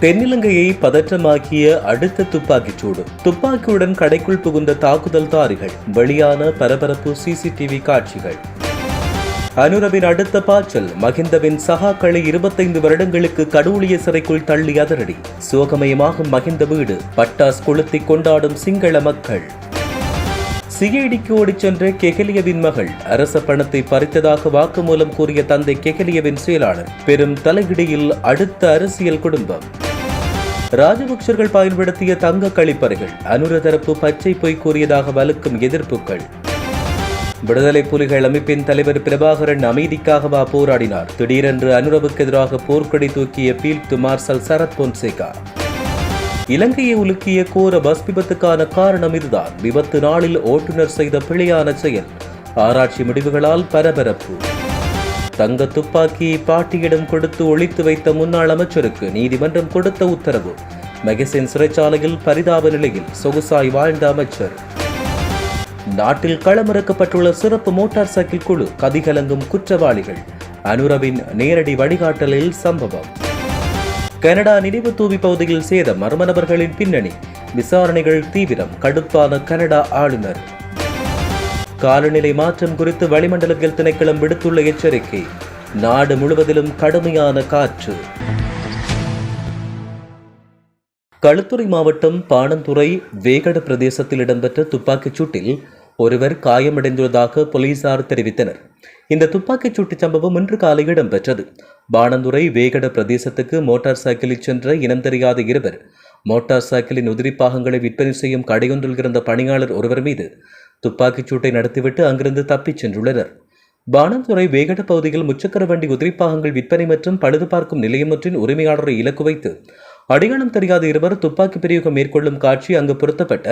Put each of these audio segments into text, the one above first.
தென்னிலங்கையை பதற்றமாக்கிய அடுத்த துப்பாக்கிச் சூடு. துப்பாக்கியுடன் கடைக்குள் புகுந்த தாக்குதல்தாரிகள் வெளியான பரபரப்பு சிசிடிவி காட்சிகள். அனுரவின் அடுத்த பாய்ச்சல் மகிந்தவின் சகாக்களை இருபத்தைந்து வருடங்களுக்கு கடூழிய சிறைக்குள் தள்ளி அதிரடி. சோகமயமாகும் மகிந்த வீடு பட்டாஸ் கொளுத்தி கொண்டாடும் சிங்கள மக்கள். சிஐடிக்கு ஓடிச் சென்ற கெகலியவின் மகள் அரச பணத்தை பறித்ததாக வாக்குமூலம் கூறிய தந்தை கெகலியவின் செயலாளர் பெரும் தலையிடையில் அடுத்த அரசியல் குடும்பம். ராஜபக்சர்கள் பயன்படுத்திய தங்க கழிப்பறைகள் அனுர தரப்பு பச்சை பொய் கூறியதாக வலுக்கும் எதிர்ப்புகள். விடுதலை புலிகள் அமைப்பின் தலைவர் பிரபாகரன் அமைதிக்காகவா போராடினார்? திடீரென்று அனுரவுக்கு எதிராக போர்க்கொடி தூக்கிய பீல்ட் மார்சல் சரத் பொன்சேகா. இலங்கையை உலுக்கிய கோர பஸ் விபத்துக்கான காரணம் இதுதான். விபத்து நாளில் ஓட்டுநர் செய்த பிழையான செயல். ஆராய்ச்சி முடிவுகளால் பரபரப்பு. தங்க துப்பாக்கியை பாட்டியிடம் கொடுத்து ஒழித்து வைத்த முன்னாள் அமைச்சருக்கு நீதிமன்றம் கொடுத்த உத்தரவு. மெகசின் சிறைச்சாலையில் பரிதாப நிலையில் சொகுசாய் வாழ்ந்த அமைச்சர். நாட்டில் களமிறக்கப்பட்டுள்ள சிறப்பு மோட்டார் சைக்கிள் குழு கதிகலங்கும் குற்றவாளிகள். அனுரவின் நேரடி வழிகாட்டலில் சம்பவம். கனடா நினைவு தூவி பகுதியில் சேதம் மர்ம நபர்களின் பின்னணி. விசாரணைகள் தீவிரம். கடுப்பான கனடா ஆளுநர். காலநிலை மாற்றம் குறித்து வளிமண்டலவியல் திணைக்களம் விடுத்துள்ள எச்சரிக்கை நாடு முழுவதிலும் கடுமையான காற்று. களுத்துறை மாவட்டம் பாணந்துறை வேகட பிரதேசத்தில் இடம்பெற்ற துப்பாக்கிச் சூட்டில் ஒருவர் காயமடைந்துள்ளதாக போலீசார் தெரிவித்தனர். இந்த துப்பாக்கிச் சூட்டு சம்பவம் இன்று காலை இடம்பெற்றது. பாணந்துறை வேகட பிரதேசத்துக்கு மோட்டார் சைக்கிளில் சென்ற இனம் தெரியாத இருவர் மோட்டார் சைக்கிளின் உதிரி பாகங்களை விற்பனை செய்யும் கடையொன்றில் இருந்த பணியாளர் ஒருவர் மீது துப்பாக்கிச் சூட்டை நடத்திவிட்டு அங்கிருந்து தப்பிச் சென்றுள்ளனர். பானந்துறை வேகட பகுதியில் முச்சக்கர வண்டி உதிரிப்பாகங்கள் விற்பனை மற்றும் பழுது பார்க்கும் நிலையமொன்றின் உரிமையாளரை இலக்கு வைத்து அடையாளம் தெரியாத இருவர் துப்பாக்கி பிரயோகம் மேற்கொள்ளும் காட்சி அங்கு பொருத்தப்பட்ட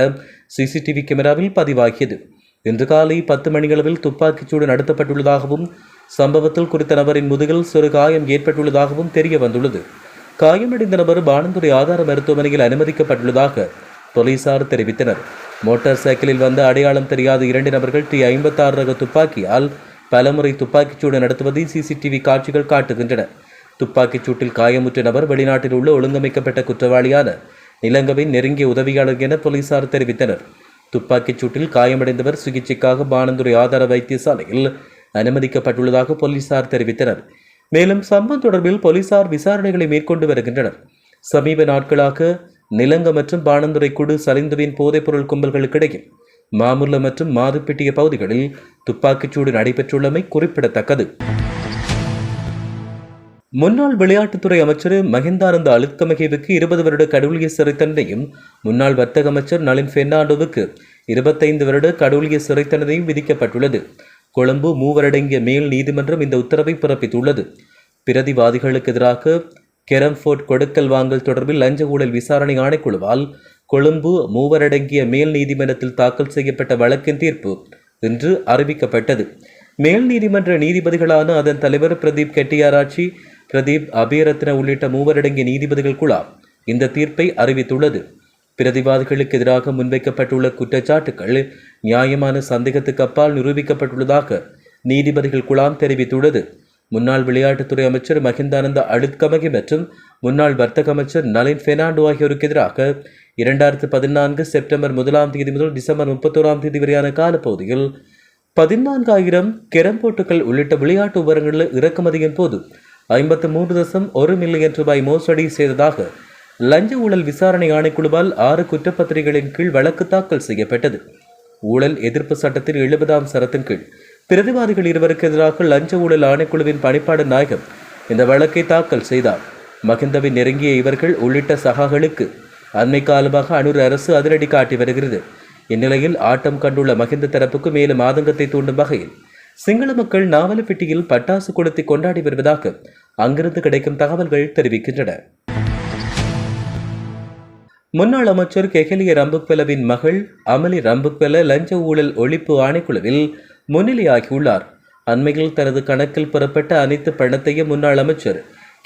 சிசிடிவி கேமராவில் பதிவாகியது. இன்று காலை பத்து மணியளவில் துப்பாக்கிச்சூடு நடத்தப்பட்டுள்ளதாகவும் சம்பவத்தில் குறித்த நபரின் முதுகில் சிறு காயம் ஏற்பட்டுள்ளதாகவும் தெரிய வந்துள்ளது காயமடைந்த நபர் பானந்துறை ஆதார மருத்துவமனையில் அனுமதிக்கப்பட்டுள்ளதாக போலீசார் தெரிவித்தனர். மோட்டார் சைக்கிளில் வந்த அடையாளம் தெரியாத இரண்டு நபர்கள் டி ஐம்பத்தாறு ரக துப்பாக்கியால் பலமுறை துப்பாக்கிச்சூடு நடத்துவதை சிசிடிவி காட்சிகள் காட்டுகின்றன. துப்பாக்கிச்சூட்டில் காயமுற்ற நபர் வெளிநாட்டில் உள்ள ஒழுங்கமைக்கப்பட்ட குற்றவாளியான நிலங்கவின் நெருங்கிய உதவியாளர் என போலீசார் தெரிவித்தனர். துப்பாக்கிச்சூட்டில் காயமடைந்தவர் சிகிச்சைக்காக பானந்துறை ஆதார வைத்தியசாலையில் அனுமதிக்கப்பட்டுள்ளதாக போலீசார் தெரிவித்தனர். மேலும் சம்பவம் தொடர்பில் போலீசார் விசாரணைகளை மேற்கொண்டு வருகின்றனர். சமீப நாட்களாக நிலங்க மற்றும் பானந்துறை குடு சலிந்துவின் போதைப்பொருள் கும்பல்களுக்கிடையில் மாமுல்ல மற்றும் மாதுப்பெட்டிய பகுதிகளில் துப்பாக்கிச்சூடு நடைபெற்றுள்ளமை குறிப்பிடத்தக்கது. முன்னாள் விளையாட்டுத்துறை அமைச்சர் மஹிந்தானந்த அழுத்தமகேவுக்கு இருபது வருட கடவுளிய சிறை தண்டனையும் முன்னாள் வர்த்தக அமைச்சர் நளின் பெர்னாண்டோவுக்கு இருபத்தைந்து வருட கடவுளிய சிறை தண்டனையும் விதிக்கப்பட்டுள்ளது. கொழும்பு மூவரடங்கிய மேல் நீதிமன்றம் இந்த உத்தரவை பிறப்பித்துள்ளது. பிரதிவாதிகளுக்கு எதிராக கெரம்ஃபோர்ட் கொடுக்கல் வாங்கல் தொடர்பில் லஞ்ச ஊழல் விசாரணை ஆணைக்குழுவால் கொழும்பு மூவரடங்கிய மேல் நீதிமன்றத்தில் தாக்கல் செய்யப்பட்ட வழக்கின் தீர்ப்பு இன்று அறிவிக்கப்பட்டது. மேல் நீதிமன்ற நீதிபதிகளான அதன் தலைவர் பிரதீப் கெட்டியாராட்சி பிரதீப் அபயரத்ன உள்ளிட்ட மூவரடங்கிய நீதிபதிகள் குழா இந்த தீர்ப்பை அறிவித்துள்ளது. பிரதிவாதிகளுக்கு எதிராக முன்வைக்கப்பட்டுள்ள குற்றச்சாட்டுகள் நியாயமான சந்தேகத்துக்கு அப்பால் நிரூபிக்கப்பட்டுள்ளதாக நீதிபதிகள் குழாம் தெரிவித்துள்ளது. முன்னாள் விளையாட்டுத்துறை அமைச்சர் மஹிந்தானந்த அழுத்கமகி மற்றும் முன்னாள் வர்த்தக அமைச்சர் நளின் பெர்னாண்டோ ஆகியோருக்கு எதிராக இரண்டாயிரத்து பதினான்கு செப்டம்பர் முதலாம் தேதி முதல் டிசம்பர் முப்பத்தோராம் தேதி வரையான காலப்பகுதியில் பதினான்காயிரம் கெரம்போட்டுகள் உள்ளிட்ட விளையாட்டு உபகரணங்கள் இறக்குமதியின் போது ஐம்பத்து மூன்று தசம் ஒரு மில்லியன் ரூபாய் மோசடி செய்ததாக லஞ்ச ஊழல் விசாரணை ஆணைக்குழுவால் ஆறு குற்றப்பத்திரிகைகளின் கீழ் வழக்கு தாக்கல் செய்யப்பட்டது. ஊழல் எதிர்ப்பு சட்டத்தின் எழுபதாம் சரத்தின் கீழ் பிரதிவாதிகள் இருவருக்கு எதிராக லஞ்ச ஊழல் ஆணைக்குழுவின் பணிப்பாளர் நாயகம் இந்த வழக்கை தாக்கல் செய்தார். மகிந்தவின் நெருங்கிய இவர்கள் உள்ளிட்ட சகாக்களுக்கு அண்மை காலமாக அனூர் அரசு அதிரடி காட்டி வருகிறது. இந்நிலையில் ஆட்டம் கண்டுள்ள மகிந்த தரப்புக்கு மேலும் ஆதங்கத்தை தூண்டும் வகையில் சிங்கள மக்கள் நாவலப்பிட்டியில் பட்டாசு கொளுத்தி கொண்டாடி வருவதாக அங்கிருந்து கிடைக்கும் தகவல்கள் தெரிவிக்கின்றன. முன்னாள் அமைச்சர் கெஹலிய ரம்புக்வெலவின் மகள் அமலி ரம்புக்வெல லஞ்ச ஊழல் ஒழிப்பு ஆணைக்குழுவில் முன்னிலையாகியுள்ளார். அண்மையில் தனது கணக்கில் பெறப்பட்ட அனைத்து பணத்தையும் முன்னாள் அமைச்சர்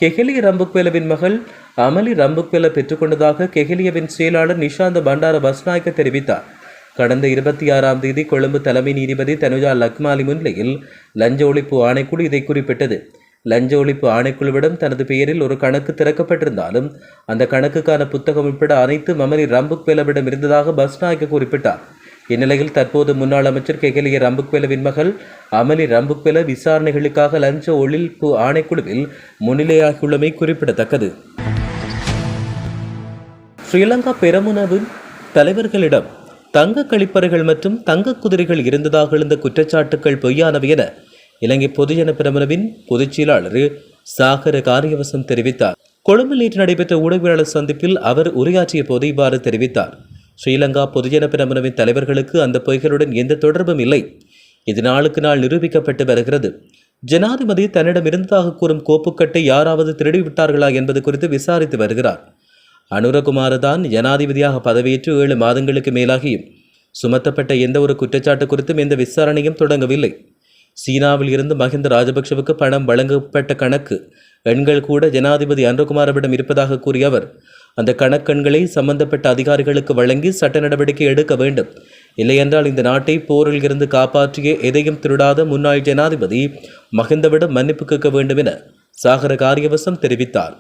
கெஹிலி ரம்புக்வெலவின் மகள் அமலி ரம்புக்வெல பெற்றுக்கொண்டதாக கெஹிலியவின் செயலாளர் நிஷாந்த பண்டார பஸ்நாயக்க தெரிவித்தார். கடந்த இருபத்தி ஆறாம் தேதி கொழும்பு தலைமை நீதிபதி தனுஜா லக்மாலி முன்னிலையில் லஞ்ச ஒழிப்பு ஆணைக்குழு இதை குறிப்பிட்டது. லஞ்ச ஒழிப்பு ஆணைக்குழுவிடம் தனது பெயரில் ஒரு கணக்கு திறக்கப்பட்டிருந்தாலும் அந்த கணக்குக்கான புத்தகம் உட்பட அனைத்து அமலி ரம்புக்வெலவிடம் இருந்ததாக பஸ்நாயக்க குறிப்பிட்டார். இந்நிலையில் தற்போது முன்னாள் அமைச்சர் கெகலிய ரம்புக்வெலவின் மகள் அமலி ரம்புக்வெல விசாரணைகளுக்காக லஞ்ச ஒழிப்பு ஆணைக்குழுவில் முன்னிலையாகியுள்ளமை குறிப்பிடத்தக்கது. ஸ்ரீலங்கா பெரமுனவின் தலைவர்களிடம் தங்க கழிப்பறைகள் மற்றும் தங்க குதிரைகள் இருந்ததாக எழுந்த குற்றச்சாட்டுக்கள் பொய்யானவை என இலங்கை பொதுஜன பிரமுனவின் பொதுச் செயலாளர் சாகர காரியவசம் தெரிவித்தார். கொழும்பில் நேற்று நடைபெற்ற ஊடகவியலாளர் சந்திப்பில் அவர் உரையாற்றிய போது இவ்வாறு தெரிவித்தார். ஸ்ரீலங்கா பொதுஜன பெரமுனவின் தலைவர்களுக்கு அந்த பொய்களுடன் எந்த தொடர்பும் இல்லை. இது நாளுக்கு நாள் நிரூபிக்கப்பட்டு வருகிறது. ஜனாதிபதி தன்னிடம் இருந்ததாக கூறும் கோப்புக்கட்டை யாராவது திருடிவிட்டார்களா என்பது குறித்து விசாரித்து வருகிறார். அனுரகுமார தான் ஜனாதிபதியாக பதவியேற்று ஏழு மாதங்களுக்கு மேலாகியும் சுமத்தப்பட்ட எந்த ஒரு குற்றச்சாட்டு குறித்தும் எந்த விசாரணையும் தொடங்கவில்லை. சீனாவில் இருந்து மஹிந்த ராஜபக்ஷவுக்கு பணம் வழங்கப்பட்ட கணக்கு எண்கள் கூட ஜனாதிபதி அனுரகுமாரவிடம் இருப்பதாக கூறிய அவர் அந்த கணக்கெண்களை சம்பந்தப்பட்ட அதிகாரிகளுக்கு வழங்கி சட்ட நடவடிக்கை எடுக்க வேண்டும். இல்லையென்றால் இந்த நாட்டை போரில் இருந்து காப்பாற்றிய எதையும் திருடாத முன்னாள் ஜனாதிபதி மகிந்தவிடம் மன்னிப்பு கேட்க வேண்டும் என சாகர காரியவசம் தெரிவித்தார்.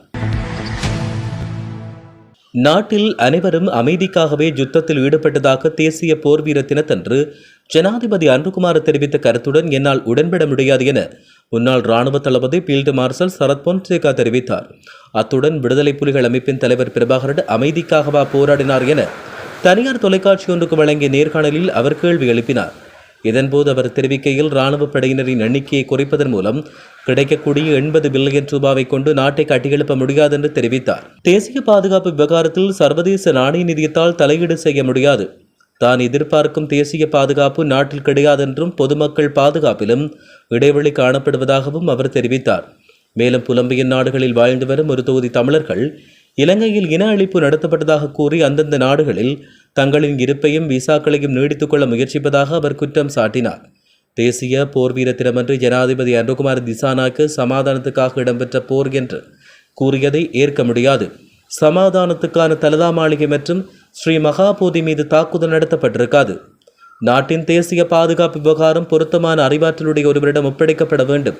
நாட்டில் அனைவரும் அமைதிக்காகவே யுத்தத்தில் ஈடுபட்டதாக தேசிய போர் வீர தினத்தன்று ஜனாதிபதி அன்புகுமார் தெரிவித்த கருத்துடன் என்னால் உடன்பட முடியாது என முன்னாள் ராணுவ தளபதி ஃபீல்டு மார்ஷல் சரத் பொன்சேகா தெரிவித்தார். அத்துடன் விடுதலை புலிகள் அமைப்பின் தலைவர் பிரபாகரன் அமைதிக்காகவா போராடினார் என தனியார் தொலைக்காட்சி ஒன்றுக்கு வழங்கிய நேர்காணலில் அவர் கேள்வி எழுப்பினார். இதன்போது அவர் தெரிவிக்கையில் இராணுவ படையினரின் எண்ணிக்கையை குறைப்பதன் மூலம் கிடைக்கக்கூடிய எண்பது பில்லியன் ரூபாவை கொண்டு நாட்டை கட்டியெழுப்ப முடியாது என்று தெரிவித்தார். தேசிய பாதுகாப்பு விவகாரத்தில் சர்வதேச நாணய நிதியத்தால் தலையீடு செய்ய முடியாது. தான் எதிர்பார்க்கும் தேசிய பாதுகாப்பு நாட்டில் கிடையாதென்றும் பொதுமக்கள் பாதுகாப்பிலும் இடைவெளி காணப்படுவதாகவும் அவர் தெரிவித்தார். மேலும் புலம்பெயர் நாடுகளில் வாழ்ந்து வரும் ஒரு தொகுதி தமிழர்கள் இலங்கையில் இன அழிப்பு நடத்தப்பட்டதாக கூறி அந்தந்த நாடுகளில் தங்களின் இருப்பையும் விசாக்களையும் நீடித்துக் கொள்ள முயற்சிப்பதாக அவர் குற்றம் சாட்டினார். தேசிய போர் வீர தினமன்று ஜனாதிபதி அனுகுமார் திசானாக்கு சமாதானத்துக்காக இடம்பெற்ற போர் என்று கூறியதை ஏற்க முடியாது. சமாதானத்துக்கான தலதா மாளிகை மற்றும் ஸ்ரீ மகாபோதி மீது தாக்குதல் நடத்தப்பட்டிருக்காது. நாட்டின் தேசிய பாதுகாப்பு விவகாரம் பொருத்தமான அறிவாற்றலுடைய ஒருவரிடம் ஒப்படைக்கப்பட வேண்டும்.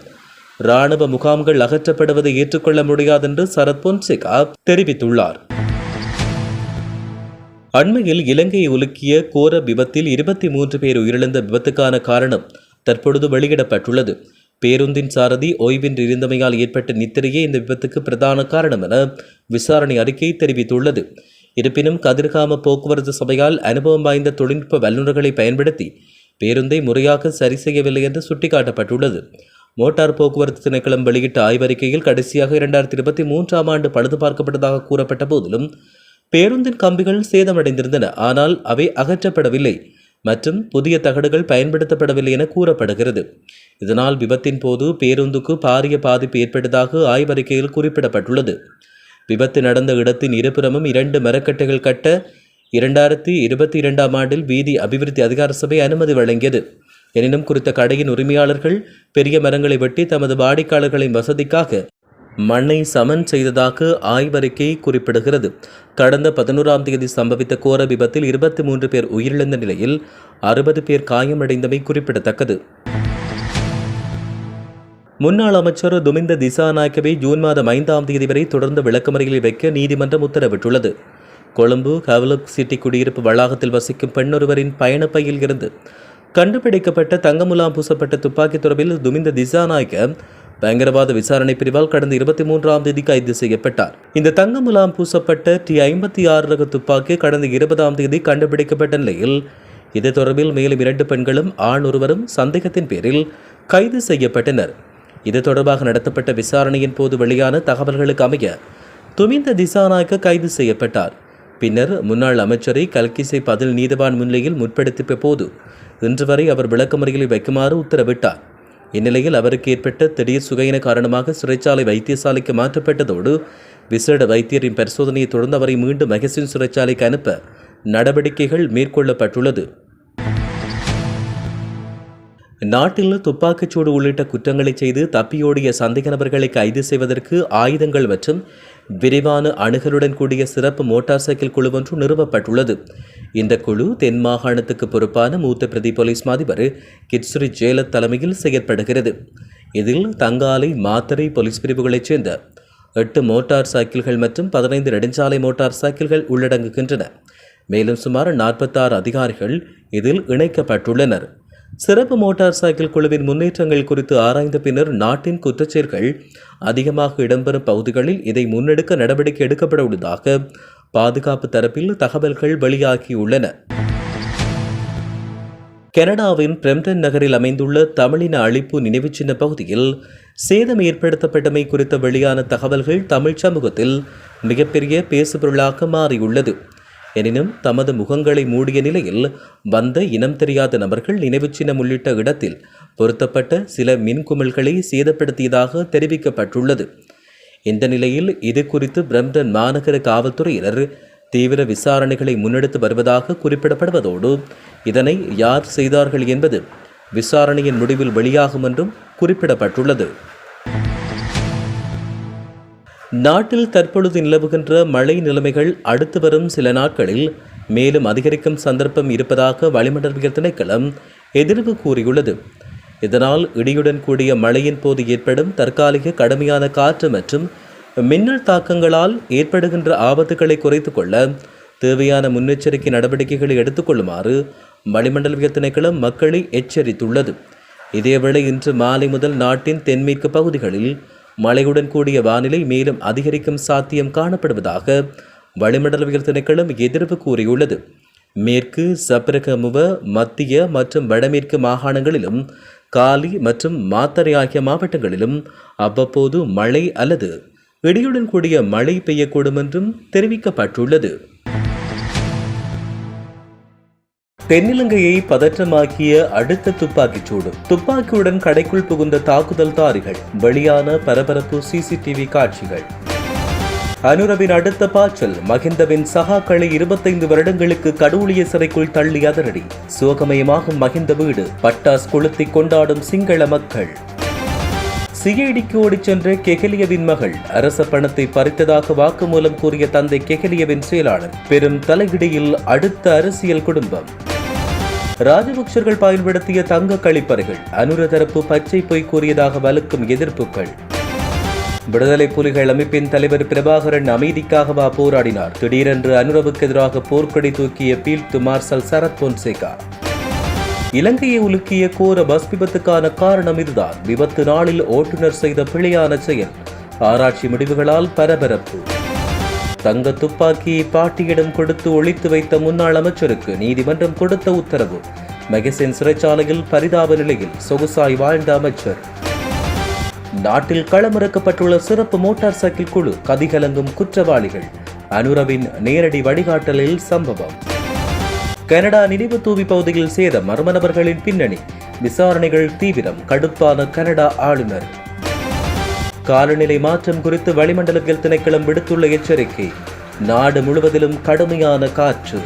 இராணுவ முகாம்கள் அகற்றப்படுவதை ஏற்றுக்கொள்ள முடியாதென்று சரத் பொன்சேகா தெரிவித்துள்ளார். அண்மையில் இலங்கையை உலுக்கிய கோர விபத்தில் இருபத்தி மூன்று பேர் உயிரிழந்த விபத்துக்கான காரணம் தற்பொழுது வெளியிடப்பட்டுள்ளது. பேருந்தின் சாரதி ஓய்வின்றி இருந்தமையால் ஏற்பட்ட நித்திரையே இந்த விபத்துக்கு பிரதான காரணம் என விசாரணை அறிக்கை தெரிவித்துள்ளது. இருப்பினும் கதிர்காம போக்குவரத்து சபையால் அனுபவம் வாய்ந்த தொழில்நுட்ப வல்லுநர்களை பயன்படுத்தி பேருந்தை முறையாக சரி செய்யவில்லை என்று சுட்டிக்காட்டப்பட்டுள்ளது. மோட்டார் போக்குவரத்து திணைக்களம் வெளியிட்ட ஆய்வறிக்கையில் கடைசியாக இரண்டாயிரத்தி இருபத்தி மூன்றாம் ஆண்டு பழுது பார்க்கப்பட்டதாக கூறப்பட்ட போதிலும் பேருந்தின் கம்பிகள் சேதமடைந்திருந்தன. ஆனால் அவை அகற்றப்படவில்லை மற்றும் புதிய தகடுகள் பயன்படுத்தப்படவில்லை என கூறப்படுகிறது. இதனால் விபத்தின் போது பேருந்துக்கு பாரிய பாதிப்பு ஏற்பட்டதாக ஆய்வறிக்கையில் குறிப்பிடப்பட்டுள்ளது. விபத்து நடந்த இடத்தின் இருபுறமும் இரண்டு மரக்கட்டைகள் கட்ட இரண்டாயிரத்தி இருபத்தி இரண்டாம் ஆண்டில் வீதி அபிவிருத்தி அதிகார சபை அனுமதி வழங்கியது. எனினும் குறித்த கடையின் உரிமையாளர்கள் பெரிய மரங்களை வெட்டி தமது வாடிக்கையாளர்களின் வசதிக்காக மண்ணை சமன் செய்ததாக ஆய்வறிக்கை குறிப்பிடுகிறது. கடந்த பதினோராம் தேதி சம்பவித்த கோர விபத்தில் இருபத்தி மூன்று பேர் உயிரிழந்த நிலையில் அறுபது பேர் காயமடைந்தமை குறிப்பிடத்தக்கது. முன்னாள் அமைச்சர் துமிந்த திசாநாயக்கவை ஜூன் மாதம் ஐந்தாம் தேதி வரை தொடர்ந்து விளக்கமறையில் வைக்க நீதிமன்றம் உத்தரவிட்டுள்ளது. கொழும்பு கவலக் சிட்டி குடியிருப்பு வளாகத்தில் வசிக்கும் பெண்ணொருவரின் பயணப்பையில் இருந்து கண்டுபிடிக்கப்பட்ட தங்கமுலாம் பூசப்பட்ட துப்பாக்கி தொடர்பில் துமிந்த திசாநாயக்க பயங்கரவாத விசாரணை பிரிவால் கடந்த இருபத்தி மூன்றாம் தேதி கைது செய்யப்பட்டார். இந்த தங்க முலாம் பூசப்பட்ட டி ஐம்பத்தி ஆறு ரக துப்பாக்கி கடந்த இருபதாம் தேதி கண்டுபிடிக்கப்பட்ட நிலையில் இது தொடர்பில் மேலும் இரண்டு பெண்களும் ஆண் ஒருவரும் சந்தேகத்தின் பேரில் கைது செய்யப்பட்டனர். இது தொடர்பாக நடத்தப்பட்ட விசாரணையின் போது வெளியான தகவல்களுக்கு அமைய துமிந்த திசாநாயக்க கைது செய்யப்பட்டார். பின்னர் முன்னாள் அமைச்சரை கல்கிசை பதில் நீதவான் முன்னிலையில் முற்படுத்திய போது இன்று வரை அவர் விளக்கமறியலில் வைக்குமாறு உத்தரவிட்டார். இந்நிலையில் அவருக்கு ஏற்பட்ட திடீர் சுகையின காரணமாக சிறைச்சாலை வைத்தியசாலைக்கு மாற்றப்பட்டதோடு விசேட வைத்தியரின் பரிசோதனையை தொடர்ந்து அவரை மீண்டும் மகசின் சிறைச்சாலைக்கு அனுப்ப நடவடிக்கைகள் மேற்கொள்ளப்பட்டுள்ளது. நாட்டில் துப்பாக்கிச்சூடு உள்ளிட்ட குற்றங்களை செய்து தப்பியோடிய சந்தேக நபர்களை கைது செய்வதற்கு ஆயுதங்கள் மற்றும் விரிவான அணுகலுடன் கூடிய சிறப்பு மோட்டார் சைக்கிள் குழு ஒன்று நிறுவப்பட்டுள்ளது. இந்த குழு தென் மாகாணத்துக்கு பொறுப்பான மூத்த பிரதி போலீஸ் அதிபர் கிட்ஸ்ரி ஜேலத் தலைமையில் செயற்படுகிறது. இதில் தங்காலை மாத்தறை போலீஸ் பிரிவுகளைச் சேர்ந்த எட்டு மோட்டார் சைக்கிள்கள் மற்றும் பதினைந்து நெடுஞ்சாலை மோட்டார் சைக்கிள்கள் உள்ளடங்குகின்றன. மேலும் சுமார் நாற்பத்தாறு அதிகாரிகள் இதில் இணைக்கப்பட்டுள்ளனர். சிறப்பு மோட்டார் சைக்கிள் குழுவின் முன்னேற்றங்கள் குறித்து ஆராய்ந்த பின்னர் நாட்டின் குற்றச்செயல்கள் அதிகமாக இடம்பெறும் பகுதிகளில் இதை முன்னெடுக்க நடவடிக்கை எடுக்கப்பட உள்ளதாக பாதுகாப்பு தரப்பில் தகவல்கள் வெளியாகியுள்ளன. கனடாவின் பிரம்டன் நகரில் அமைந்துள்ள தமிழின அழிப்பு நினைவுச்சின்ன பகுதியில் சேதம் ஏற்படுத்தப்பட்டமை குறித்த வெளியான தகவல்கள் தமிழ் சமூகத்தில் மிகப்பெரிய பேசுபொருளாக மாறியுள்ளது. எனினும் தமது முகங்களை மூடிய நிலையில் வந்த இனம் தெரியாத நபர்கள் நினைவுச் சின்னம் உள்ளிட்ட இடத்தில் பொருத்தப்பட்ட சில மின்குமிழ்களை சேதப்படுத்தியதாக தெரிவிக்கப்பட்டுள்ளது. இந்த நிலையில் இது குறித்து பிரம்டன் மாநகர காவல்துறையினர் தீவிர விசாரணைகளை முன்னெடுத்து வருவதாக குறிப்பிடப்படுவதோடு இதனை யார் செய்தார்கள் என்பது விசாரணையின் முடிவில் வெளியாகும் என்றும் குறிப்பிடப்பட்டுள்ளது. நாட்டில் தற்பொழுது நிலவுகின்ற மழை நிலைமைகள் அடுத்து வரும் சில நாட்களில் மேலும் அதிகரிக்கும் சந்தர்ப்பம் இருப்பதாக வளிமண்டலவியல் திணைக்களம் எதிர்வு கூறியுள்ளது. இதனால் இடியுடன் கூடிய மழையின் போது ஏற்படும் தற்காலிக கடுமையான காற்று மற்றும் மின்னல் தாக்கங்களால் ஏற்படுகின்ற ஆபத்துக்களை குறைத்து கொள்ள தேவையான முன்னெச்சரிக்கை நடவடிக்கைகளை எடுத்துக்கொள்ளுமாறு வளிமண்டலவியல் திணைக்களம் மக்களை எச்சரித்துள்ளது. இதேவேளை இன்று மாலை முதல் நாட்டின் தென்மேற்கு பகுதிகளில் மழையுடன் கூடிய வானிலை மேலும் அதிகரிக்கும் சாத்தியம் காணப்படுவதாக வளிமண்டலவியல் திணைக்களம் எதிர்ப்பு கூறியுள்ளது. மேற்கு சப்ரகமுவ மத்திய மற்றும் வடமேற்கு மாகாணங்களிலும் காலி மற்றும் மாத்தரை ஆகிய மாவட்டங்களிலும் அவ்வப்போது மழை அல்லது இடியுடன் கூடிய மழை பெய்யக்கூடும் என்றும் தெரிவிக்கப்பட்டுள்ளது. தென்னிலங்கையை பதற்றமாக்கிய அடுத்த துப்பாக்கிச் சூடு. துப்பாக்கியுடன் கடைக்குள் புகுந்த தாக்குதல்தாரிகள் வெளியான பரபரப்பு சிசிடிவி காட்சிகள். அனுரவின் அடுத்த பாய்ச்சல் மகிந்தவின் சகாக்களை இருபத்தைந்து வருடங்களுக்கு கடவுளிய சிறைக்குள் தள்ளி அதிரடி. சோகமயமாகும் மகிந்த வீடு பட்டாஸ் கொளுத்தி கொண்டாடும் சிங்கள மக்கள். சிஐடிக்கு ஓடிச் சென்ற கெகலியவின் மகள் அரச பணத்தை பறித்ததாக வாக்குமூலம் கூறிய தந்தை கெகலியவின் செயலாளர் பெரும் தலையிடையில் அடுத்த அரசியல் குடும்பம். ராஜபக்சர்கள் பயன்படுத்திய தங்க கழிப்பறைகள் அனுர தரப்பு பச்சை பொய் கூறியதாக வலுக்கும் எதிர்ப்புகள். விடுதலை புலிகள் அமைப்பின் தலைவர் பிரபாகரன் அமைதிக்காகவா போராடினார். திடீரென்று அனுரவுக்கு எதிராக போர்க்கடை தூக்கிய பீல்ட் மார்சல் சரத் பொன்சேகா. இலங்கையை உலுக்கிய கோர பஸ் விபத்துக்கான காரணம் இதுதான். விபத்து நாளில் ஓட்டுநர் செய்த பிழையான செயல். ஆராய்ச்சி முடிவுகளால் பரபரப்பு. தங்க துப்பாக்கியை பாட்டியிடம் கொடுத்து ஒழித்து வைத்த முன்னாள் அமைச்சருக்கு நீதிமன்றம் கொடுத்த உத்தரவு. மெகசின் சிறைச்சாலையில் பரிதாப நிலையில் சொகுசாய் வாழ்ந்த அமைச்சர். நாட்டில் களமிறக்கப்பட்டுள்ள சிறப்பு மோட்டார் சைக்கிள் குழு கதிகலங்கும் குற்றவாளிகள். அனுரவின் நேரடி வழிகாட்டலில் சம்பவம். கனடா நினைவு தூவி பகுதியில் சேத மர்ம நபர்களின் பின்னணி. விசாரணைகள் தீவிரம். கடுப்பான கனடா ஆளுநர். காலநிலை மாற்றம் குறித்து வளிமண்டலத்தில் திணைக்களம் விடுத்துள்ள எச்சரிக்கை நாடு முழுவதிலும் கடுமையான காற்று.